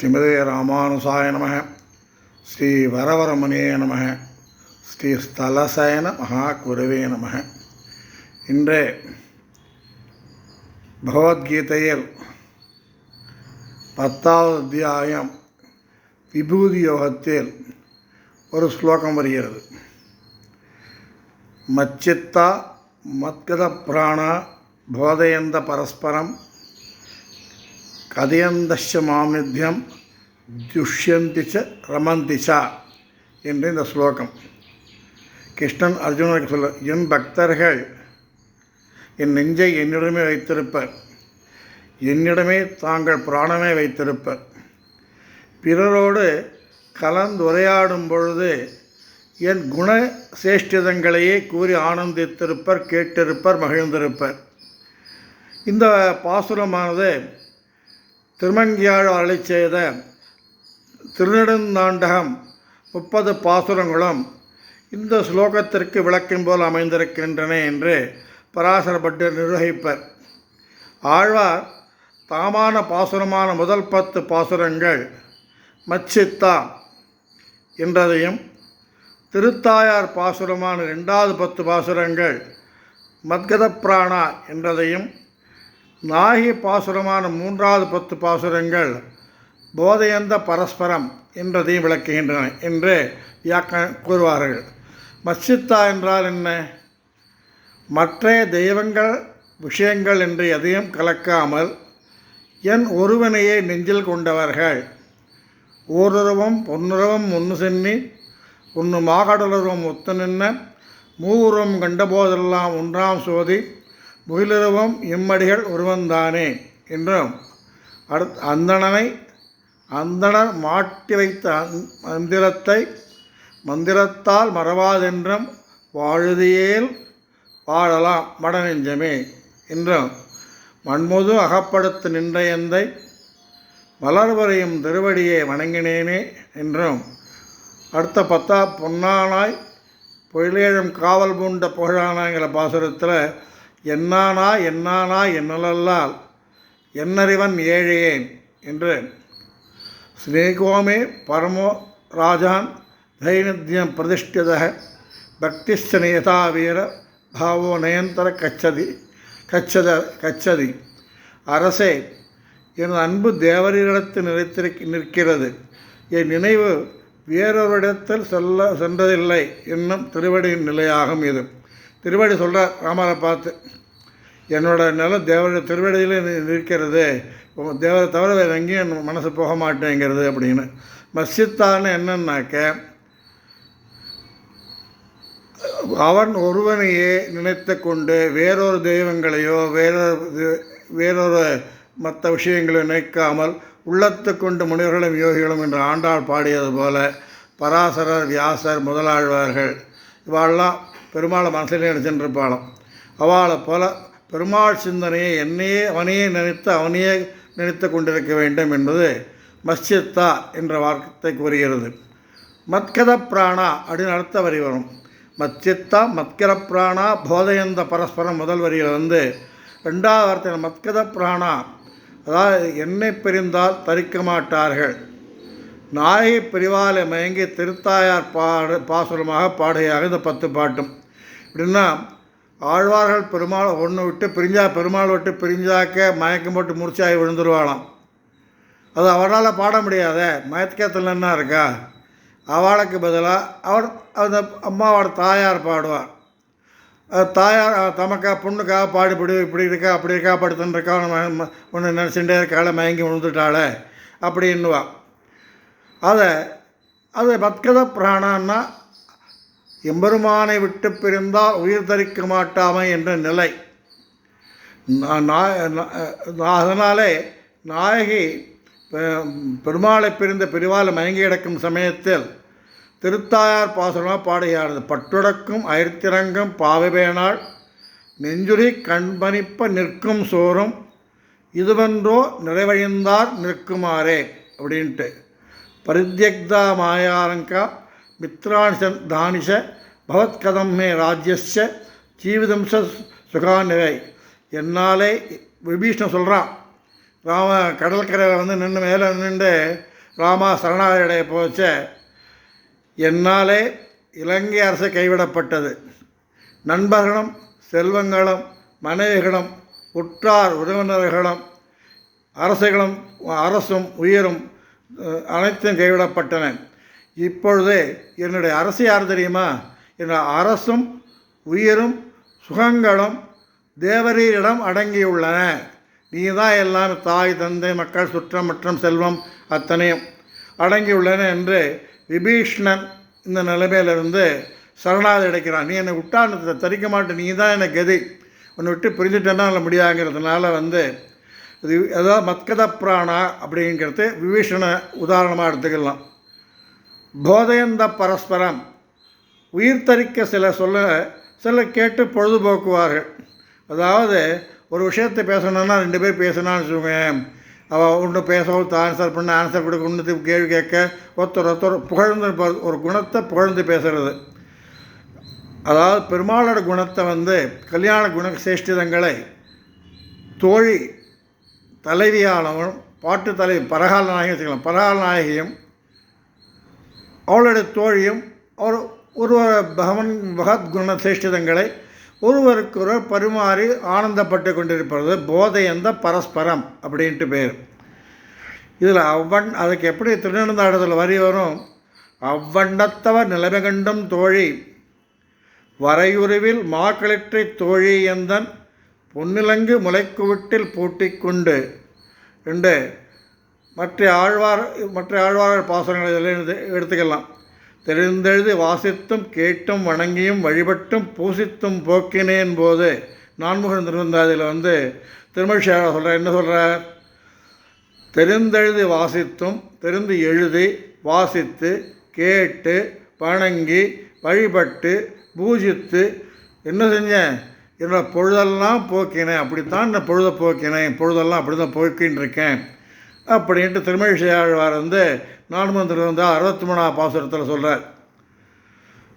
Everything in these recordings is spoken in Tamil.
ஸ்ரீமதே ராமானுசாய நம ஸ்ரீ வரவரமனே நம ஸ்ரீ ஸ்தலசயன மகாகுருவே நம இன்று பகவத்கீதையில் பத்தாவது அத்தியாயம் விபூதி யோகத்தில் ஒரு ஸ்லோகம் வருகிறது. மச்சித்தா மத்கத பிராணா போதயந்த பரஸ்பரம் கதையந்தஷ மாமித்யம் துஷ்யந்தி ச ரமந்தி ச என்று இந்த ஸ்லோகம். கிருஷ்ணன் அர்ஜுனனுக்கு சொல்ல என் பக்தர்கள் என் நெஞ்சை என்னிடமே வைத்திருப்பர். என்னிடமே தாங்கள் பிராணமே வைத்திருப்பர். பிறரோடு கலந்துரையாடும் பொழுது என் குண சேஷ்டிதங்களையே கூறி ஆனந்தித்திருப்பர் கேட்டிருப்பர் மகிழ்ந்திருப்பர். இந்த பாசுரமானது திருமங்கியாழ் அருளை செய்த திருநெடுந்தாண்டகம் முப்பது பாசுரங்களும் இந்த ஸ்லோகத்திற்கு விளக்கம் போல் அமைந்திருக்கின்றன என்று பராசரப்பட்டு நிர்வகிப்பர். ஆழ்வார் தாமான பாசுரமான முதல் பத்து பாசுரங்கள் மச்சித்தா என்றதையும் திருத்தாயார் பாசுரமான ரெண்டாவது பத்து பாசுரங்கள் மத்கதப்ராணா என்றதையும் நாகி பாசுரமான மூன்றாவது பத்து பாசுரங்கள் போதையந்த பரஸ்பரம் என்றதையும் விளக்குகின்றன என்று வியாக்க கூறுவார்கள். மச்சித்தா என்றால் என்ன? மற்ற தெய்வங்கள் விஷயங்கள் என்று எதையும் கலக்காமல் என் ஒருவனையே நெஞ்சில் கொண்டவர்கள். ஓருருவம் பொன்னுருவம் ஒன்று சென்னி ஒன்று மாகடலுருவம் ஒத்து நின்ன மூவுருவம் கண்டபோதெல்லாம் ஒன்றாம் சோதி முகிலிருவும் இம்மடிகள் ஒருவன்தானே என்றும் அடுத் அந்தணனை அந்தணர் மாட்டி வைத்த அந் மந்திரத்தை மந்திரத்தால் மறவாதென்றும் வாழுதியேல் வாழலாம் மடநெஞ்சமே என்றும் மண்முது அகப்படுத்து நின்ற எந்தை மலர்வரையும் திருவடியை வணங்கினேனே என்றும் அடுத்த பத்தா பொன்னானாய் பொயிலேழும் காவல் பூண்ட புகழானாங்கிற பாசுரத்தில் என்னானா என்னானா என்னலல்லால் என்னறிவன் ஏழையேன் என்று. ஸ்னேகோமே பரமோ ராஜான் தைனத்தியம் பிரதிஷ்டித பக்திஸ்தனேதா நேதா வீர பாவோ நயந்தர கச்சதி கச்சத கச்சதி. அரசே எனது அன்பு தேவரிடத்தில் நிலைத்திருக்க நிற்கிறது. என் நினைவு வேறொருடத்தில் செல்ல சென்றதில்லை என்னும் திருவடியின் நிலையாகும் இது. திருவடி சொல்கிறார் ராமரை பார்த்து என்னோட நிலம் தேவருடைய திருவடியில் இருக்கிறது தேவரை தவிர வேறு எங்கேயும் என் மனசு போக மாட்டேங்கிறது அப்படின்னு. மஸ்ஜித்தான்னு என்னன்னாக்க அவன் ஒருவனையே நினைத்து கொண்டு வேறொரு தெய்வங்களையோ வேறொரு வேறொரு மற்ற விஷயங்களை நினைக்காமல் உள்ளத்து கொண்டு முனிவர்களும் யோகிகளும் என்று ஆண்டாள் பாடியது போல பராசரர் வியாசர் முதலாழ்வார்கள் இவாளெல்லாம் பெருமாளை மனசிலே நினச்சிருப்பாளாம் அவளை போல பெருமாள் சிந்தனையை என்னையே அவனையே நினைத்து அவனையே நினைத்து கொண்டிருக்க வேண்டும் என்பது மஸ்ஜித்தா என்ற வார்த்தை கூறுகிறது மத்கத பிராணா அப்படின்னு அடுத்த வரி வரும். மத்சித்தா மத்கர பிராணா போதையந்த பரஸ்பரம் முதல் வரியில் வந்து ரெண்டாவது வார்த்தை மத்கத பிராணா. அதாவது என்னை பிரிந்தால் தரிக்க மாட்டார்கள். நாயை பிரிவாலை மயங்கி திருத்தாயார் பாடு பாசுரமாக பாடுகையாக இந்த பத்து பாட்டும். அப்படின்னா ஆழ்வார்கள் பெருமாள் ஒன்று விட்டு பிரிஞ்சா பெருமாள் விட்டு பிரிஞ்சாக்க மயக்கம் போட்டு முடிச்சாகி விழுந்துருவாளாம். அது அவரால் பாட முடியாத. மயக்கத்தில் என்ன இருக்கா? அவளுக்கு பதிலாக அவர் அந்த அம்மாவோட தாயார் பாடுவார் தாயார் தமக்கா பொண்ணுக்காக பாடுபடி இப்படி இருக்கா அப்படி இருக்கா படுத்துன்னு இருக்கா ஒன்று நினச்சிட்டே இருக்காள் மயங்கி விழுந்துட்டாளே அப்படின்னுவா அதை அது பத்கத பிராணான்னா எம்பெருமானை விட்டு பிரிந்தால் உயிர் தரிக்க மாட்டாமை என்ற நிலை. அதனாலே நாயகி பெருமாளை பிரிந்த பிரிவால் மயங்கி கிடக்கும் சமயத்தில் திருத்தாயார் பாசுரமாக பாடுகிறாரது பட்டுடக்கும் அயர்த்திரங்கம் பாவபேனாள் நெஞ்சுரி கண்பணிப்ப நிற்கும் சோறும் இதுவென்றோ நிறைவழிந்தார் நிற்குமாறே அப்படின்ட்டு. பரித்யக்தா மாயாரங்கா மித்ராணிசன் தானிஷ பவத்கதம் மே ராஜ்யஸ்ய ஜீவிதம்ச சுகாநிலை என்னாலே விபீஷ்ணன் சொல்கிறான் ராம கடற்கரையில் வந்து நின்று மேலே நின்று ராமா சரணாலய போச்ச. என்னாலே இலங்கை அரசு கைவிடப்பட்டது. நண்பர்களும் செல்வங்களும் மனைவிகளும் உற்றார் உறவினர்களும் அரசுகளும் அரசும் உயிரும் அனைத்தும் கைவிடப்பட்டன. இப்பொழுது என்னுடைய அரசு யார் தெரியுமா? என்னுடைய அரசும் உயிரும் சுகங்களும் தேவரீரிடம் அடங்கியுள்ளன. நீ தான் எல்லாம் தாய் தந்தை மக்கள் சுற்றம் மற்றும் செல்வம் அத்தனையும் அடங்கியுள்ளன என்று விபீஷ்ணன் இந்த நிலைமையிலிருந்து சரணாதி அடைக்கிறான். நீ என்னை விட்டான்னு தரிக்க மாட்டேன் நீ தான் எனக்கு கதி. உன்னை விட்டு பிரிஞ்சுட்டேன்னா முடியாங்கிறதுனால வந்து இது அதாவது மத்கத பிராணா அப்படிங்கிறது விபீஷண உதாரணமாக எடுத்துக்கலாம். போதையந்த பரஸ்பரம். உயிர் தரிக்க சில சொல்ல சில கேட்டு பொழுதுபோக்குவார்கள். அதாவது ஒரு விஷயத்தை பேசணுன்னா ரெண்டு பேர் பேசினான்னு வச்சுக்கோங்க அவள் ஒன்று பேசவும் ஆன்சர் பண்ண ஆன்சர் கொடுக்க ஒன்று கேள்வி கேட்க ஒருத்தர் ஒருத்தர் புகழ்ந்து ஒரு குணத்தை புகழ்ந்து பேசுறது. அதாவது பெருமாளோட குணத்தை வந்து கல்யாண குண சேஷ்டிதங்களை தோழி தலைவியானவன் பாட்டு தலைவி பரகால நாயகி வச்சுக்கலாம் பரகால நாயகியும் அவளுடைய தோழியும் ஒரு ஒருவர் பகவன் பகவத்குண சேஷ்டிதங்களை ஒருவருக்கொருவர் பரிமாறி ஆனந்தப்பட்டு கொண்டிருப்பது போதையந்த பரஸ்பரம் அப்படின்ட்டு பேர். இதில் அவ்வண் அதுக்கு எப்படி திருநெடுந்தாடத்தில் வரி வரும்? அவ்வண்ணத்தவ நிலைமை கண்டும் தோழி வரையுருவில் மாக்களிற்றை தோழி எந்தன் பொன்னிலங்கு முளைக்குவிட்டில் பூட்டிக்கொண்டு என்று மற்ற ஆழ்வார் மற்ற ஆழ்வார் பாசனங்களை இதெல்லாம் எடுத்து- எடுத்துக்கலாம். தெரிந்தெழுதி வாசித்தும் கேட்டும் வணங்கியும் வழிபட்டும் பூசித்தும் போக்கினேன் போது நான்முகன் திருவந்தாதியில் வந்து திருமழிஷாரா சொல்கிறார் என்ன சொல்கிறார் தெரிந்தெழுதி வாசித்தும் தெரிந்து எழுதி வாசித்து கேட்டு வணங்கி வழிபட்டு பூஜித்து என்ன செஞ்சேன் என்னோட பொழுதெல்லாம் போக்கினேன் அப்படித்தான் நான் பொழுதை போக்கினேன் பொழுதெல்லாம் அப்படி தான் போக்கின்னு இருக்கேன். அப்படின்ட்டு திருமழிசையாழ்வார் வந்து நான்மந்திரம் வந்து அறுபத்தி மூணாம் பாசுரத்தில் சொல்கிறார்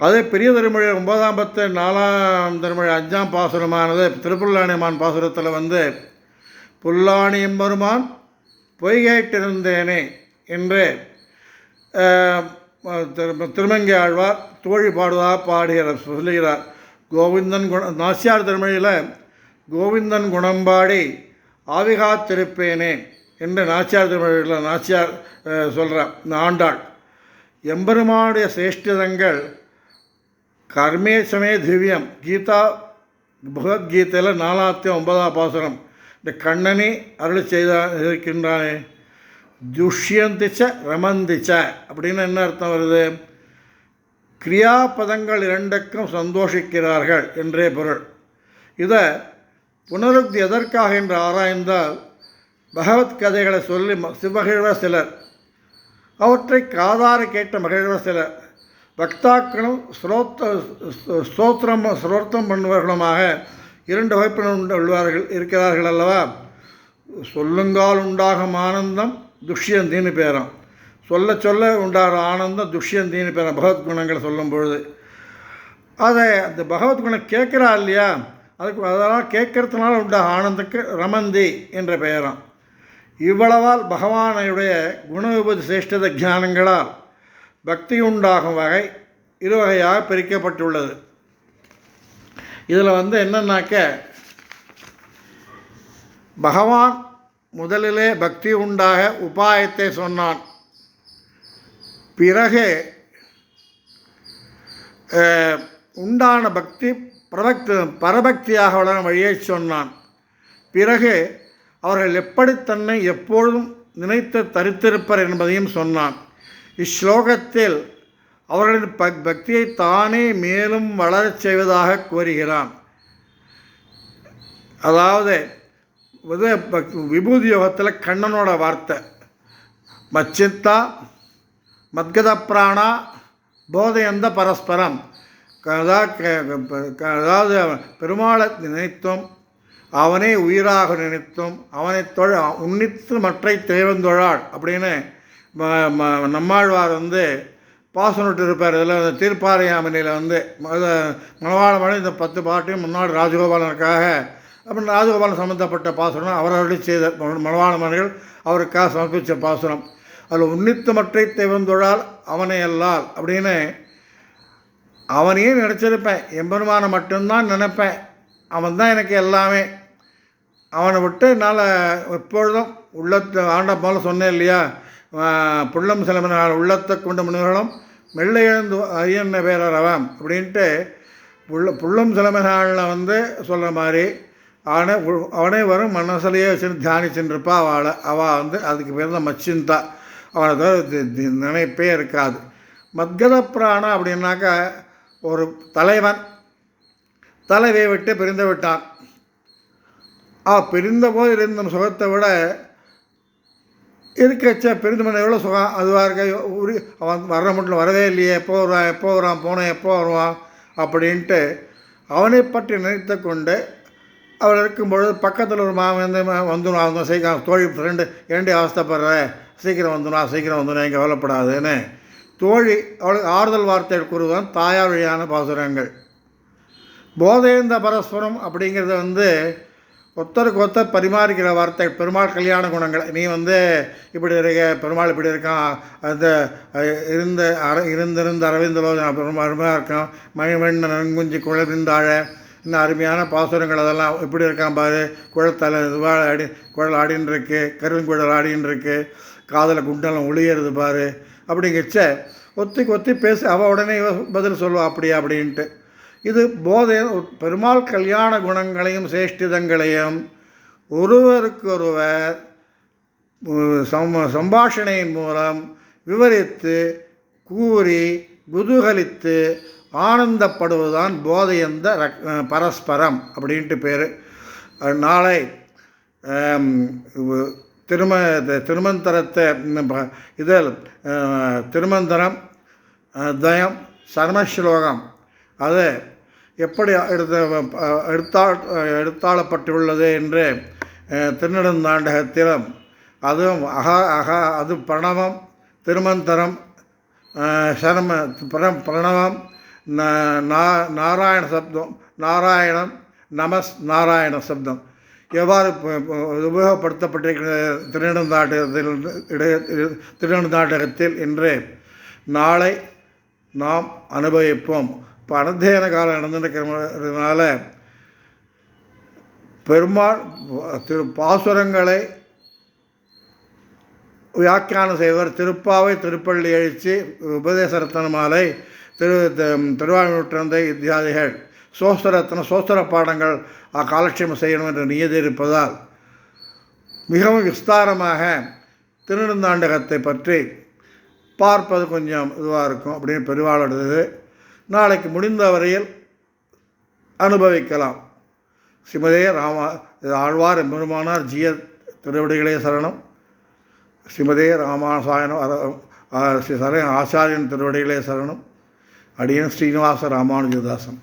அதே பெரிய திருமொழி ஒன்பதாம் பத்து நாலாம் திருமொழி அஞ்சாம் பாசுரமானது திருப்புல்லாணியமான் பாசுரத்தில் வந்து புல்லாணி எம்பெருமான் பொய்கேட்டிருந்தேனே என்று திரு- திருமங்கை ஆழ்வார் தோழி பாடுவதாக பாடுகிறார் சொல்லுகிறார். கோவிந்தன் குண நாசியார் திருமொழியில் கோவிந்தன் குணம்பாடி ஆவிகாத்திருப்பேனே என்று நாச்சியார் திருமொழியில் நாச்சியார் சொல்கிறார் ஆண்டாள். எம்பெருமானுடைய சேஷ்டிதங்கள் கர்மேசமே திவ்யம் கீதா பகவத்கீதையில் நாலாத்தி ஒன்பதாம் பாசுரம். இந்த கண்ணனே அருள் செய்தா இருக்கின்றானே துஷ்யந்திச்ச ரமந்திச்ச அப்படின்னு என்ன அர்த்தம் வருது? கிரியாபதங்கள் இரண்டுக்கும் சந்தோஷிக்கிறார்கள் என்றே பொருள். இதை புனருக்தி எதற்காக என்று ஆராய்ந்தால் பகவத் கதைகளை சொல்லி சிவகிழ்வர் சிலர். அவற்றை காதார கேட்ட மகிழ்வர் சிலர். பக்தாக்களும் ஸ்ரோத்த ஸ்தோத்திரம் ஸ்ரோத்தம் பண்ணுவர்களுமாக இரண்டு வகுப்பினர் உண்டு- உள்ளார்கள் இருக்கிறார்கள் அல்லவா? சொல்லுங்கால் உண்டாகும் ஆனந்தம் துஷ்யந்தின்னு பேரம். சொல்ல சொல்ல உண்டாகிற ஆனந்தம் துஷ்யந்தின்னு பேராம் பகவத் குணங்களை சொல்லும் பொழுது. அதை அந்த பகவத் குணம் கேட்குறா இல்லையா? அதுக்கு அதெல்லாம் கேட்கறதுனால உண்டாக ஆனந்துக்கு ரமந்தி என்ற பெயராம். இவ்வளவால் பகவானுடைய குணவிபதி சிரேஷ்டத ஜானங்களால் பக்தி உண்டாகும் வகை இருவகையாக பிரிக்கப்பட்டுள்ளது. இதில் வந்து என்னன்னாக்க பகவான் முதலிலே பக்தி உண்டாக உபாயத்தை சொன்னான். பிறகு உண்டான பக்தி பிரபக்தி பரபக்தியாக வளரும் வழியை சொன்னான். பிறகு அவர்கள் எப்படி தன்னை எப்பொழுதும் நினைத்து தரித்திருப்பர் என்பதையும் சொன்னான். இஸ்லோகத்தில் அவர்களின் பக் பக்தியை தானே மேலும் வளரச் செய்வதாக கூறுகிறான். அதாவது இது விபூதி யோகத்தில் கண்ணனோட வார்த்தை. மச்சித்தா மத்கத பிராணா போதையந்த பரஸ்பரம். அதாவது க- க- அதாவது பெருமாளை நினைத்தும் அவனே உயிராக நினைத்தும் அவனை தொழ உன்னித்து மற்றை தேவந்தொழாள் அப்படின்னு நம்மாழ்வார் வந்து பாசனிட்டு இருப்பார் இதில் அந்த தீர்ப்பாரையாமனியில் வந்து மணவாள இந்த பத்து பாட்டையும் முன்னாடி ராஜகோபாலனுக்காக அப்புறம் ராஜகோபாலன் சம்மந்தப்பட்ட பாசுரம் அவர் செய்த மணவாள அவருக்காக சமர்ப்பித்த பாசுரம். அதில் உன்னித்தமற்றை தேவந்தொழால் அவனை அல்லால் அப்படின்னு அவனையே நினச்சிருப்பேன். எம்பெருமானை மட்டும்தான் நினைப்பேன். அவன் தான் எனக்கு எல்லாமே. அவனை விட்டு என்னால் எப்பொழுதும் உள்ளத்து ஆண்ட போல சொன்னேன் இல்லையா? புள்ளம் சிலம்பினால் உள்ளத்தை கொண்டு முன்னுகளும் மெல்ல எழுந்து அரியன்ன பேரவம் அப்படின்ட்டு புள்ள புள்ளம் சிலம்பினாளில் வந்து சொல்கிற மாதிரி அவனை அவனே வரும் மனசுலையே வச்சு தியானிச்சுருப்பா அவளை அவள் வந்து அதுக்கு பேர் தான் மச்சிந்தா. அவனை தவிர நினைப்பே இருக்காது. மத்கத பிராணம் அப்படின்னாக்கா ஒரு தலைவன் தலைவியை விட்டு பிரிந்து விட்டான். ஆ பிரிந்த போது இருந்த சுகத்தை விட இருக்கச்ச பிரிந்து எவ்வளோ சுகம்? அதுவாக இருக்க? உரி அவன் வர்ற மட்டும் வரவே இல்லையே. எப்போ வருவான்? எப்போ வருவான்? போனேன் எப்போ வருவான்? அப்படின்ட்டு அவனை பற்றி நினைத்து கொண்டு அவள் இருக்கும் பொழுது பக்கத்தில் ஒரு மாமன் வந்து வந்துடும் அவங்க சீக்கிரம் தோழி ஃப்ரெண்டு ஏண்டி அவஸ்தப்படுற சீக்கிரம் வந்துடும் சீக்கிரம் வந்துடும் எங்கே கவலைப்படாதுன்னு. தோழி அவளுக்கு ஆறுதல் வார்த்தை கூறுவதுதான் தாயார் வழியான பாசுரங்கள். போதேந்த பரஸ்பரம் அப்படிங்கிறது வந்து ஒருத்தருக்கு ஒருத்தர் பரிமாறிக்கிற வார்த்தை பெருமாள் கல்யாண குணங்கள். நீ வந்து இப்படி இருக்க பெருமாள் இப்படி இருக்கான். அந்த இருந்த அர இருந்திருந்த அரவிந்தலோஜன பெருமாள் அருமையாக இருக்கான். மணிமண்ண நன்குஞ்சி குழலிந்தாழ இன்னும் அருமையான பாசுரங்கள் அதெல்லாம் இப்படி இருக்கான் பாரு. குழத்தலை இதுவாக ஆடி குழல் ஆடின்னு இருக்கு கருங்குழல் ஆடின்னு இருக்கு காதில் குண்டலம் ஒளியறது பாரு. அப்படிங்கச்ச ஒத்தி ஒத்தி பேசி அவள் உடனே பதில் சொல்லுவா அப்படியா? அப்படின்ட்டு. இது போதை பெருமாள் கல்யாண குணங்களையும் சேஷ்டிதங்களையும் ஒருவருக்கொருவர் சம் சம்பாஷணையின் மூலம் விவரித்து கூறி குதூகலித்து ஆனந்தப்படுவதுதான் போதையந்த ரக் பரஸ்பரம் அப்படின்ட்டு பேர். நாளை திரும திருமந்தரத்தை இதில் திருமந்தரம் தயம் சர்மஸ்லோகம் அது எப்படி எடுத்த எடுத்தா எடுத்தாளப்பட்டுள்ளது என்று திருநெடுந்தாண்டகத்திலும் அதுவும் அகா அகா அது பிரணவம் திருமந்தரம் சரம பிர- பிரணவம் நா- நாராயண சப்தம் நாராயணம் நமஸ் நாராயண சப்தம். எவ்வாறு ப- உபயோகப்படுத்தப்பட்டிருக்கிறது திருநெடுந்தாட்டத்தில் திருநெடுந்தாட்டகத்தில் என்று நாளை நாம் அனுபவிப்போம். இப்போ அனந்தேன காலம் நடந்துருக்கிறதுனால பெருமாள் திரு பாசுரங்களை வியாக்கியானம் செய்வர். திருப்பாவை திருப்பள்ளி எழுச்சி உபதேசரத்தன மாலை திரு த- இத்தியாதிகள் சோஸ்திரத்தன சோஸ்திர பாடங்கள் காலட்சேபம் செய்யணும் என்று நியதி இருப்பதால் மிகவும் விஸ்தாரமாக திருநெடுந்தாண்டகத்தை பற்றி பார்ப்பது கொஞ்சம் இதுவாக இருக்கும் அப்படின்னு பெருவாளுடையது நாளைக்கு முடிந்த வரையில் அனுபவிக்கலாம். ஸ்ரீமதே ராமா இது ஆழ்வார் எம்பெருமானார் ஜிய திருவடிகளே சரணம். ஸ்ரீமதே ராமாசாயனம் அர ஸ்ரீ சரண ஆச்சாரியன் திருவடிகளே சரணம். அடியன் ஸ்ரீனிவாச ராமானுஜதாசன்.